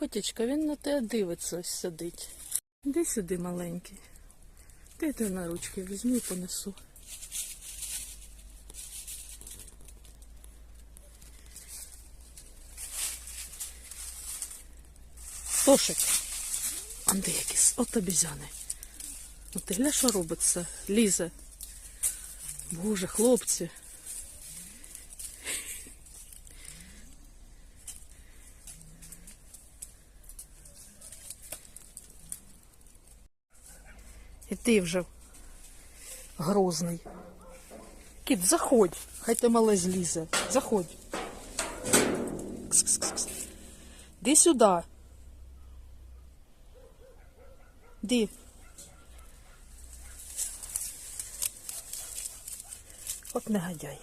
Котічка, він на тебе дивиться, ось сидить. Іди сюди, маленький. Ти я на ручки візьму і понесу. Тошик. Анди якісь, от обізяни. Ну ти гля, що робиться? Лізе. Боже, хлопці. І ти вже грозний. Кіт, заходь. Хай ти мале злізе. Заходь. Ди сюди. Ди. От негодяй.